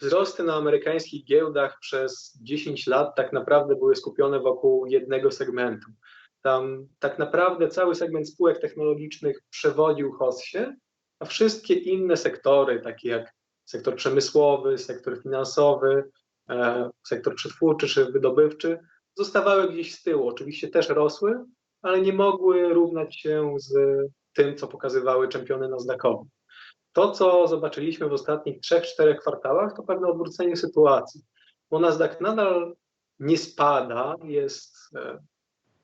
wzrosty na amerykańskich giełdach przez 10 lat tak naprawdę były skupione wokół jednego segmentu. Tam tak naprawdę cały segment spółek technologicznych przewodził HOSie, a wszystkie inne sektory, takie jak sektor przemysłowy, sektor finansowy, e, sektor przetwórczy czy wydobywczy, zostawały gdzieś z tyłu. Oczywiście też rosły, ale nie mogły równać się z tym, co pokazywały czempiony Nasdaqowe. To, co zobaczyliśmy w ostatnich 3-4 kwartałach, to pewne odwrócenie sytuacji, bo Nasdaq nadal nie spada, jest e,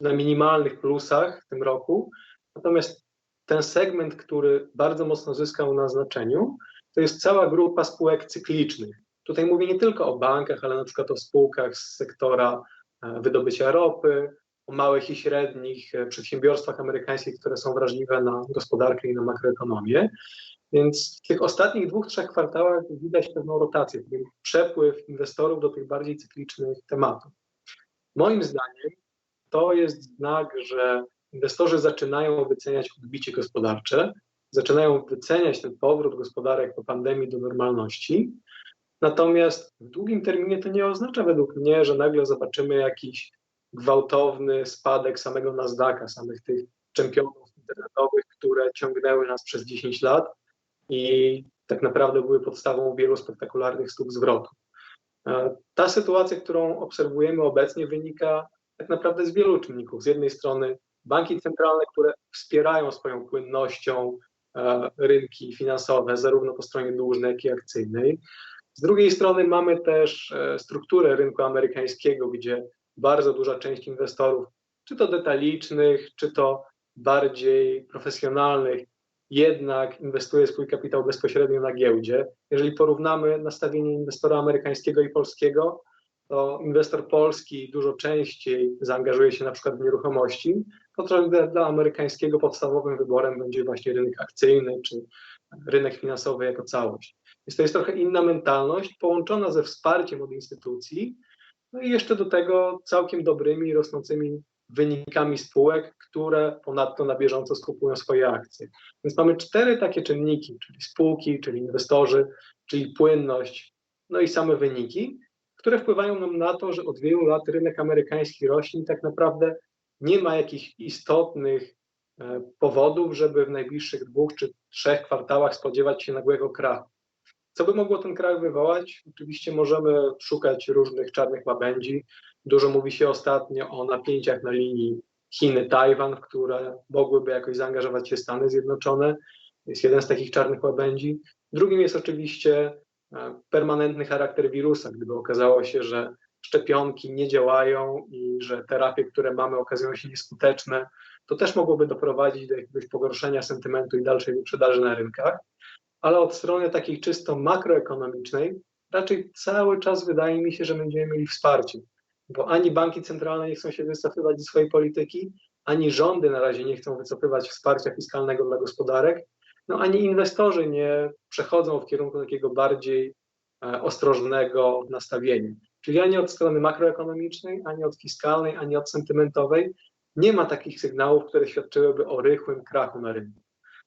na minimalnych plusach w tym roku, natomiast ten segment, który bardzo mocno zyskał na znaczeniu, to jest cała grupa spółek cyklicznych. Tutaj mówię nie tylko o bankach, ale na przykład o spółkach z sektora e, wydobycia ropy, o małych i średnich e, przedsiębiorstwach amerykańskich, które są wrażliwe na gospodarkę i na makroekonomię. Więc w tych ostatnich dwóch, trzech kwartałach widać pewną rotację, przepływ inwestorów do tych bardziej cyklicznych tematów. Moim zdaniem to jest znak, że inwestorzy zaczynają wyceniać odbicie gospodarcze, zaczynają wyceniać ten powrót gospodarek po pandemii do normalności. Natomiast w długim terminie to nie oznacza według mnie, że nagle zobaczymy jakiś gwałtowny spadek samego Nasdaqa, samych tych czempionów internetowych, które ciągnęły nas przez 10 lat i tak naprawdę były podstawą wielu spektakularnych stóp zwrotu. E, ta sytuacja, którą obserwujemy obecnie, wynika tak naprawdę z wielu czynników. Z jednej strony banki centralne, które wspierają swoją płynnością e, rynki finansowe, zarówno po stronie dłużnej, jak i akcyjnej. Z drugiej strony mamy też e, strukturę rynku amerykańskiego, gdzie bardzo duża część inwestorów, czy to detalicznych, czy to bardziej profesjonalnych, jednak inwestuje swój kapitał bezpośrednio na giełdzie. Jeżeli porównamy nastawienie inwestora amerykańskiego i polskiego, to inwestor polski dużo częściej zaangażuje się na przykład w nieruchomości, podczas dla amerykańskiego podstawowym wyborem będzie właśnie rynek akcyjny czy rynek finansowy jako całość. Więc to jest trochę inna mentalność połączona ze wsparciem od instytucji, no i jeszcze do tego całkiem dobrymi, rosnącymi wynikami spółek, które ponadto na bieżąco skupują swoje akcje. Więc mamy cztery takie czynniki, czyli spółki, czyli inwestorzy, czyli płynność, no i same wyniki, które wpływają nam na to, że od wielu lat rynek amerykański rośnie i tak naprawdę nie ma jakichś istotnych e, powodów, żeby w najbliższych dwóch czy trzech kwartałach spodziewać się nagłego krachu. Co by mogło ten krach wywołać? Oczywiście możemy szukać różnych czarnych łabędzi. Dużo mówi się ostatnio o napięciach na linii Chiny-Tajwan, w które mogłyby jakoś zaangażować się Stany Zjednoczone. Jest jeden z takich czarnych łabędzi. Drugim jest oczywiście e, permanentny charakter wirusa. Gdyby okazało się, że szczepionki nie działają i że terapie, które mamy, okazują się nieskuteczne, to też mogłoby doprowadzić do jakiegoś pogorszenia sentymentu i dalszej wyprzedaży na rynkach ale od strony takiej czysto makroekonomicznej raczej cały czas wydaje mi się, że będziemy mieli wsparcie, bo ani banki centralne nie chcą się wycofywać ze swojej polityki, ani rządy na razie nie chcą wycofywać wsparcia fiskalnego dla gospodarek, no ani inwestorzy nie przechodzą w kierunku takiego bardziej e, ostrożnego nastawienia. Czyli ani od strony makroekonomicznej, ani od fiskalnej, ani od sentymentowej nie ma takich sygnałów, które świadczyłyby o rychłym krachu na rynku.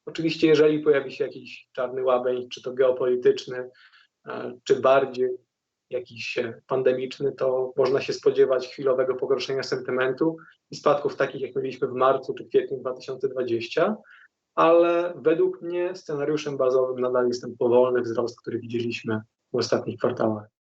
Oczywiście, jeżeli pojawi się jakiś czarny łabędź, czy to geopolityczny, e, czy bardziej jakiś pandemiczny, to można się spodziewać chwilowego pogorszenia sentymentu i spadków takich, jak mieliśmy w marcu czy kwietniu 2020, ale według mnie scenariuszem bazowym nadal jest ten powolny wzrost, który widzieliśmy w ostatnich kwartałach.